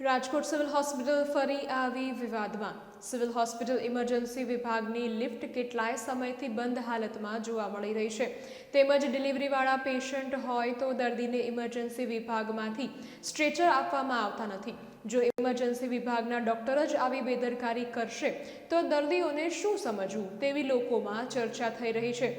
Rajkot civil hospital ફરી આવી વિવાદમાં. સિવિલ હોસ્પિટલ ઇમરજન્સી વિભાગની લિફ્ટ કેટલાય સમયથી બંધ હાલતમાં જોવા મળી રહી છે. તેમજ ડિલિવરીવાળા પેશન્ટ હોય તો દર્દીને ઇમરજન્સી વિભાગમાંથી સ્ટ્રેચર આપવામાં આવતા નથી. જો ઇમરજન્સી વિભાગના ડોક્ટર જ આવી બેદરકારી કરશે, તો દર્દીઓને શું સમજવું તેવી લોકોમાં ચર્ચા થઈ રહી છે.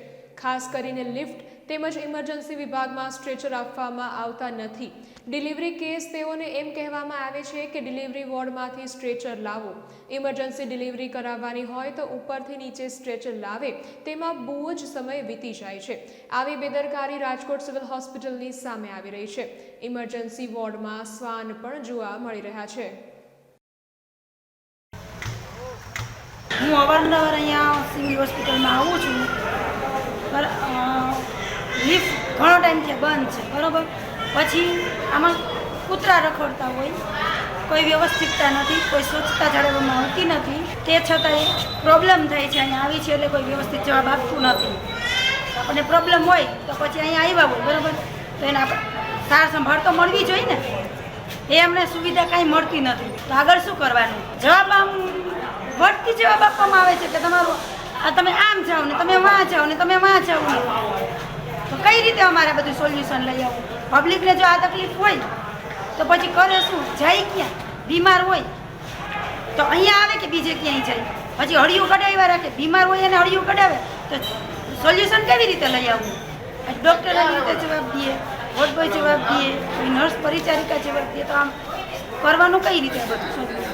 ખાસ કરીને લિફ્ટ તેમજ ઇમરજન્સી વિભાગમાં સ્ટ્રેચર આપવામાં આવતા નથી. ડિલિવરી કેસ તેઓને એમ કહેવામાં આવે છે કે ડિલિવરી વોર્ડમાંથી સ્ટ્રેચર લાવો. ઇમરજન્સી ડિલિવરી કરાવવાની હોય તો ઉપરથી નીચે સ્ટ્રેચર લાવે. તેમાં બહુ જ સમય વીતી જાય છે. આવી બેદરકારી રાજકોટ સિવિલ હોસ્પિટલની સામે આવી રહી છે. ઇમરજન્સી વોર્ડમાં શ્વાન પણ જોવા મળી રહ્યા છે. હું અવારનવાર અહીંયા સિવિલ હોસ્પિટલમાં આવું છું. લિફ્ટ ઘણો છે બંધ છે, બરાબર? પછી આમાં કૂતરા રખડતા હોય, કોઈ વ્યવસ્થિતતા નથી, કોઈ સ્વચ્છતા જાળવવામાં આવતી નથી. તે છતાંય પ્રોબ્લેમ થાય છે, અહીંયા આવી છે એટલે કોઈ વ્યવસ્થિત જવાબ આપતું નથી. આપણને પ્રોબ્લેમ હોય તો પછી અહીંયા આવ્યા હોય, બરાબર? તો એને આપણે સાર સંભાળ તો મળવી જોઈએ ને. એ અમને સુવિધા કાંઈ મળતી નથી. તો આગળ શું કરવાનું? જવાબ આમ વટથી જવાબ આપવામાં આવે છે કે તમારું આ તમે આમ જાઓ ને, તમે વાં જાઓ ને, તમે વાં જાઓ ને. તો કઈ રીતે અમારે બધું સોલ્યુશન લઈ આવવું પબ્લિકને જો આ તકલીફ હોય, તો પછી કરે શું? જાય ક્યાં? બીમાર હોય. તો અહીંયા આવે કે બીજે ક્યાંય જાય? પછી હળિયું કઢાવ્યા રાખે. બીમાર હોય એને હળિયું કઢાવે. તો સોલ્યુશન કેવી રીતે લઈ આવવું ડૉક્ટર રીતે જવાબ દઈએ વોર્ડ બોય જવાબ દઈએ કોઈ નર્સ પરિચારિકા જવાબ દઈએ તો આમ કરવાનું કઈ રીતે બધું?